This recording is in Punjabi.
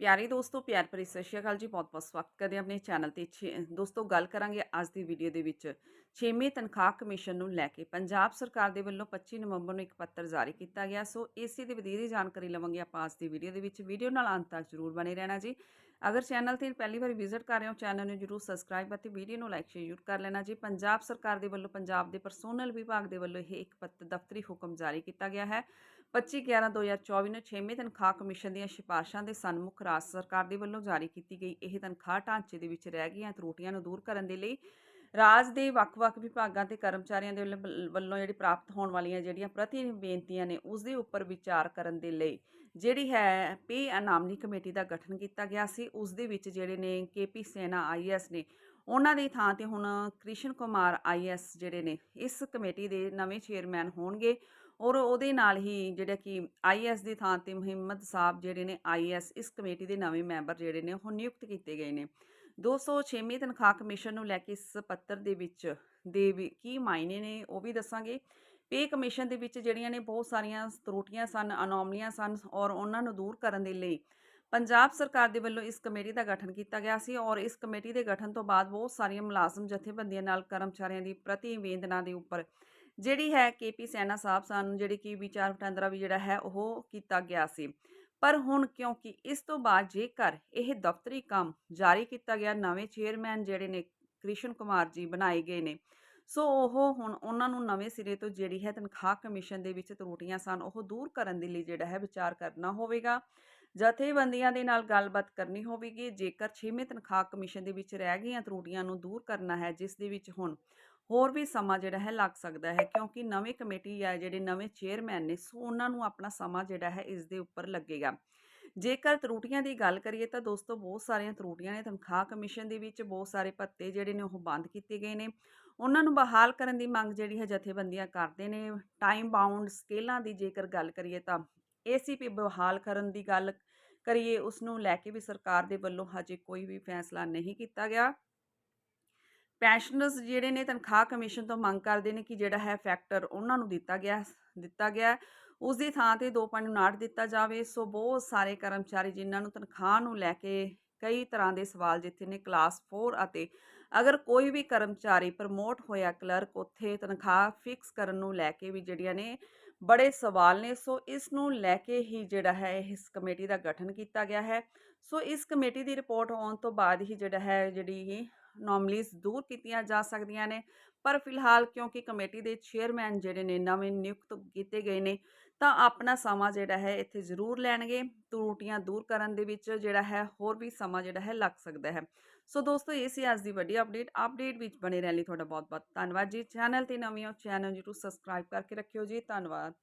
ਪਿਆਰੇ ਦੋਸਤੋ, ਪਿਆਰ ਭਰੀ ਸਤਿ ਸ਼੍ਰੀ ਅਕਾਲ ਜੀ। ਬਹੁਤ-ਬਹੁਤ ਸਵਾਗਤ ਕਰਦੇ ਹਾਂ ਆਪਣੇ ਚੈਨਲ ਤੇ। ਛੇ- ਦੋਸਤੋ, ਗੱਲ ਕਰਾਂਗੇ ਅੱਜ ਦੀ ਵੀਡੀਓ ਦੇ ਵਿੱਚ। 6ਵੇਂ ਤਨਖਾਹ ਕਮਿਸ਼ਨ ਨੂੰ ਲੈ ਕੇ ਪੰਜਾਬ ਸਰਕਾਰ ਦੇ ਵੱਲੋਂ 25 ਨਵੰਬਰ ਨੂੰ ਇੱਕ ਪੱਤਰ ਜਾਰੀ ਕੀਤਾ ਗਿਆ। ਸੋ ਇਸੇ ਦੀ ਵਧੇਰੇ ਜਾਣਕਾਰੀ ਲਵਾਂਗੇ ਆਪਾਂ ਅੱਜ ਦੀ ਵੀਡੀਓ ਦੇ ਵਿੱਚ। ਵੀਡੀਓ ਨਾਲ ਅੰਤ ਤੱਕ ਜ਼ਰੂਰ ਬਣੇ ਰਹਿਣਾ ਜੀ। ਅਗਰ ਚੈਨਲ ਤੇ ਪਹਿਲੀ ਵਾਰ ਵਿਜ਼ਿਟ ਕਰ ਰਹੇ ਹੋ, ਚੈਨਲ ਨੂੰ ਜਰੂਰ ਸਬਸਕ੍ਰਾਈਬ ਅਤੇ ਵੀਡੀਓ ਨੂੰ ਲਾਈਕ ਸ਼ੇਅਰ ਜ਼ਰੂਰ ਕਰ ਲੈਣਾ। ਜੀ ਪੰਜਾਬ ਸਰਕਾਰ ਦੇ ਵੱਲੋਂ ਪੰਜਾਬ ਦੇ ਪਰਸੋਨਲ ਵਿਭਾਗ ਦੇ ਵੱਲੋਂ ਇਹ ਇੱਕ ਪੱਤਰ ਦਫ਼ਤਰੀ ਹੁਕਮ ਜਾਰੀ ਕੀਤਾ ਗਿਆ ਹੈ 25/11/2024 ਨੂੰ 6ਵੇਂ ਤਨਖਾਹ ਕਮਿਸ਼ਨ ਦੀਆਂ ਸਿਫਾਰਸ਼ਾਂ ਦੇ ਸਨਮੁਖ ਰਾਜ ਸਰਕਾਰ ਦੇ ਵੱਲੋਂ ਜਾਰੀ ਕੀਤੀ ਗਈ। ਇਹ ਤਨਖਾਹ ਢਾਂਚੇ ਦੇ ਵਿੱਚ ਰਹਿ ਗਈਆਂ, ਤਰੁੱਟੀਆਂ ਨੂੰ ਦੂਰ ਕਰਨ ਦੇ ਲਈ ਰਾਜ ਦੇ ਵੱਖ-ਵੱਖ ਵਿਭਾਗਾਂ ਤੇ ਕਰਮਚਾਰੀਆਂ ਦੇ ਵੱਲ- ਵੱਲੋਂ ਜਿਹੜੀ ਪ੍ਰਾਪਤ ਹੋਣ ਵਾਲੀਆਂ ਜਿਹੜੀਆਂ ਪ੍ਰਤੀ ਬੇਨਤੀਆਂ ਨੇ ਉਸ ਦੇ ਉੱਪਰ ਵਿਚਾਰ ਕਰਨ ਦੇ ਲਈ ਜਿਹੜੀ ਹੈ ਪੇ ਅਨਾਮਨੀ ਕਮੇਟੀ ਦਾ ਗਠਨ ਕੀਤਾ ਗਿਆ ਸੀ ਉਸ ਦੇ ਵਿੱਚ ਜਿਹੜੇ ਨੇ ਕੇਪੀ ਸੈਨਾ ਆਈਐਸ ਨੇ, ਉਹਨਾਂ ਦੀ ਥਾਂ ਤੇ ਹੁਣ ਕ੍ਰਿਸ਼ਨ ਕੁਮਾਰ ਆਈਐਸ ਜਿਹੜੇ ਨੇ, ਇਸ ਕਮੇਟੀ ਦੇ ਨਵੇਂ ਚੇਅਰਮੈਨ ਹੋਣਗੇ ਔਰ ਉਹਦੇ ਨਾਲ ਹੀ ਜਿਹੜਾ ਕਿ ਆਈਐਸ ਦੀ ਥਾਂ ਤੇ ਮੁਹੰਮਦ ਸਾਹਿਬ ਜਿਹੜੇ ਨੇ ਆਈਐਸ ਇਸ ਕਮੇਟੀ ਦੇ ਨਵੇਂ ਮੈਂਬਰ ਜਿਹੜੇ ਨੇ, ਉਹ ਨਿਯੁਕਤ ਕੀਤੇ ਗਏ ਨੇ। 206ਵੀਂ ਤਨਖਾਹ ਕਮਿਸ਼ਨ ਨੂੰ ਲੈ ਕੇ ਇਸ ਪੱਤਰ ਦੇ ਵਿੱਚ ਦੇ ਵੀ ਕੀ ਮਾਇਨੇ ਨੇ ਉਹ ਵੀ ਦੱਸਾਂਗੇ। ਪੇ ਕਮਿਸ਼ਨ ਦੇ ਵਿੱਚ ਜਿਹੜੀਆਂ ਨੇ ਬਹੁਤ ਸਾਰੀਆਂ ਤਰੁੱਟੀਆਂ ਸਨ, ਅਨੋਮਲੀਆਂ ਸਨ ਔਰ ਉਹਨਾਂ ਨੂੰ ਦੂਰ ਕਰਨ ਦੇ ਲਈ ਪੰਜਾਬ ਸਰਕਾਰ ਦੇ ਵੱਲੋਂ ਇਸ ਕਮੇਟੀ ਦਾ ਗਠਨ ਕੀਤਾ ਗਿਆ ਸੀ ਔਰ ਇਸ ਕਮੇਟੀ ਦੇ ਗਠਨ ਤੋਂ ਬਾਅਦ ਬਹੁਤ ਸਾਰੀਆਂ ਮੁਲਾਜ਼ਮ ਜਥੇਬੰਦੀਆਂ ਨਾਲ ਕਰਮਚਾਰੀਆਂ ਦੀ ਪ੍ਰਤੀਵੇਦਨਾ ਦੇ ਉੱਪਰ ਜਿਹੜੀ ਹੈ ਕੇਪੀ ਸੈਨਾ ਸਾਹਿਬ ਸਨ ਜਿਹੜੀ ਕਿ ਵਿਚਾਰ ਵਟਾਂਦਰਾ ਵੀ ਜਿਹੜਾ ਹੈ ਉਹ ਕੀਤਾ ਗਿਆ ਸੀ। ਪਰ ਹੁਣ ਕਿਉਂਕਿ ਇਸ ਤੋਂ ਬਾਅਦ ਜੇਕਰ ਇਹ ਦਫ਼ਤਰੀ ਕੰਮ ਜਾਰੀ ਕੀਤਾ ਗਿਆ, ਨਵੇਂ ਚੇਅਰਮੈਨ ਜਿਹੜੇ ਨੇ ਕ੍ਰਿਸ਼ਨ ਕੁਮਾਰ ਜੀ ਬਣਾਏ ਗਏ ਨੇ, ਸੋ ਉਹ ਹੁਣ ਉਹਨਾਂ ਨੂੰ ਨਵੇਂ ਸਿਰੇ ਤੋਂ ਜਿਹੜੀ ਹੈ ਤਨਖਾਹ ਕਮਿਸ਼ਨ ਦੇ ਵਿੱਚ ਤਰੁੱਟੀਆਂ ਸਨ, ਉਹ ਦੂਰ ਕਰਨ ਦੇ ਲਈ ਜਿਹੜਾ ਹੈ ਵਿਚਾਰ ਕਰਨਾ ਹੋਵੇਗਾ। ਜਥੇਬੰਦੀਆਂ ਦੇ ਨਾਲ ਗੱਲਬਾਤ ਕਰਨੀ ਹੋਵੇਗੀ, ਜੇਕਰ 6ਵੇਂ ਤਨਖਾਹ ਕਮਿਸ਼ਨ ਦੇ ਵਿੱਚ ਰਹਿ ਗਈਆਂ ਤਰੁੱਟੀਆਂ ਨੂੰ ਦੂਰ ਕਰਨਾ ਹੈ, ਜਿਸ ਦੇ ਵਿੱਚ ਹੁਣ ਹੋਰ ਵੀ ਸਮਾਂ ਜਿਹੜਾ ਹੈ ਲੱਗ ਸਕਦਾ ਹੈ, ਕਿਉਂਕਿ ਨਵੇਂ ਕਮੇਟੀ ਆ ਜਿਹੜੇ ਨਵੇਂ ਚੇਅਰਮੈਨ ਨੇ, ਸੋ ਉਹਨਾਂ ਨੂੰ ਆਪਣਾ ਸਮਾਂ ਜਿਹੜਾ ਹੈ ਇਸ ਦੇ ਉੱਪਰ ਲੱਗੇਗਾ। ਜੇਕਰ ਤਰੁੱਟੀਆਂ ਦੀ ਗੱਲ ਕਰੀਏ ਤਾਂ ਦੋਸਤੋ ਬਹੁਤ ਸਾਰੀਆਂ ਤਰੁੱਟੀਆਂ ਨੇ, ਤਨਖਾਹ ਕਮਿਸ਼ਨ ਦੇ ਵਿੱਚ ਬਹੁਤ ਸਾਰੇ ਭੱਤੇ ਜਿਹੜੇ ਨੇ ਉਹ ਬੰਦ ਕੀਤੇ ਗਏ ਨੇ। ਉਹਨਾਂ ਨੂੰ ਬਹਾਲ ਕਰਨ ਦੀ ਮੰਗ ਜਿਹੜੀ ਹੈ ਜਥੇਬੰਦੀਆਂ ਕਰਦੇ ਨੇ। ਟਾਈਮ ਬਾਉਂਡ ਸਕੇਲਾਂ ਦੀ ਜੇਕਰ ਗੱਲ ਕਰੀਏ ਤਾਂ ਏਸੀਪੀ ਬਹਾਲ ਕਰਨ ਦੀ ਗੱਲ ਕਰੀਏ ਉਸ ਨੂੰ ਲੈ ਕੇ ਵੀ ਸਰਕਾਰ ਦੇ ਵੱਲੋਂ ਹਜੇ ਕੋਈ ਵੀ ਫੈਸਲਾ ਨਹੀਂ ਕੀਤਾ ਗਿਆ। ਪੈਨਸ਼ਨਰਸ ਜਿਹੜੇ ਨੇ ਤਨਖਾਹ ਕਮਿਸ਼ਨ ਤੋਂ ਮੰਗ ਕਰਦੇ ਨੇ ਕਿ ਜਿਹੜਾ ਹੈ ਫੈਕਟਰ ਉਹਨਾਂ ਨੂੰ ਦਿੱਤਾ ਗਿਆ ਦਿੱਤਾ ਗਿਆ ਉਸ ਦੀ ਥਾਂ ਤੇ 2.59 ਦਿੱਤਾ ਜਾਵੇ। ਸੋ ਬਹੁਤ ਸਾਰੇ ਕਰਮਚਾਰੀ ਜਿਨ੍ਹਾਂ ਨੂੰ ਤਨਖਾਹ ਨੂੰ ਲੈ ਕੇ ਕਈ ਤਰ੍ਹਾਂ ਦੇ ਸਵਾਲ ਜਿੱਥੇ ਨੇ ਕਲਾਸ 4 ਅਤੇ ਅਗਰ ਕੋਈ ਵੀ ਕਰਮਚਾਰੀ ਪ੍ਰਮੋਟ ਹੋਇਆ ਕਲਰਕ ਉੱਥੇ ਤਨਖਾਹ ਫਿਕਸ ਕਰਨ ਨੂੰ ਲੈ ਕੇ ਵੀ ਜਿਹੜੀਆਂ ਨੇ ਬੜੇ ਸਵਾਲ ਨੇ। ਸੋ ਇਸ ਨੂੰ ਲੈ ਕੇ ਹੀ ਜਿਹੜਾ ਹੈ ਇਸ ਕਮੇਟੀ ਦਾ ਗਠਨ ਕੀਤਾ ਗਿਆ ਹੈ। ਸੋ ਇਸ ਕਮੇਟੀ ਦੀ ਰਿਪੋਰਟ ਆਉਣ ਤੋਂ ਬਾਅਦ ਹੀ ਜਿਹੜਾ ਹੈ ਜਿਹੜੀ ਨੋਮਲੀਜ਼ ਦੂਰ ਕੀਤੀਆਂ ਜਾ ਸਕਦੀਆਂ ਨੇ। ਪਰ ਫਿਲਹਾਲ ਕਿਉਂਕਿ ਕਮੇਟੀ ਦੇ ਚੇਅਰਮੈਨ ਜਿਹੜੇ ਨੇ ਨਵੇਂ ਨਿਯੁਕਤ ਕੀਤੇ ਗਏ ਨੇ, ਤਾਂ ਆਪਣਾ ਸਮਾਂ ਜਿਹੜਾ ਹੈ ਇੱਥੇ ਜ਼ਰੂਰ ਲੈਣਗੇ। ਤਰੂਟੀਆਂ ਦੂਰ ਕਰਨ ਦੇ ਵਿੱਚ ਜਿਹੜਾ ਹੈ ਹੋਰ ਵੀ ਸਮਾਂ ਜਿਹੜਾ ਹੈ ਲੱਗ ਸਕਦਾ ਹੈ। ਸੋ ਦੋਸਤੋ, ਇਹ ਸੀ ਅੱਜ ਦੀ ਵੱਡੀ ਅਪਡੇਟ ਅਪਡੇਟ ਵਿੱਚ ਬਣੇ ਰਹਿਣ ਲਈ ਤੁਹਾਡਾ ਬਹੁਤ ਬਹੁਤ ਧੰਨਵਾਦ ਜੀ। ਚੈਨਲ ਤੇ ਨਵੇਂ ਹੋ ਚੈਨਲ ਨੂੰ ਜਰੂਰ ਸਬਸਕ੍ਰਾਈਬ ਕਰਕੇ ਰੱਖਿਓ ਜੀ। ਧੰਨਵਾਦ।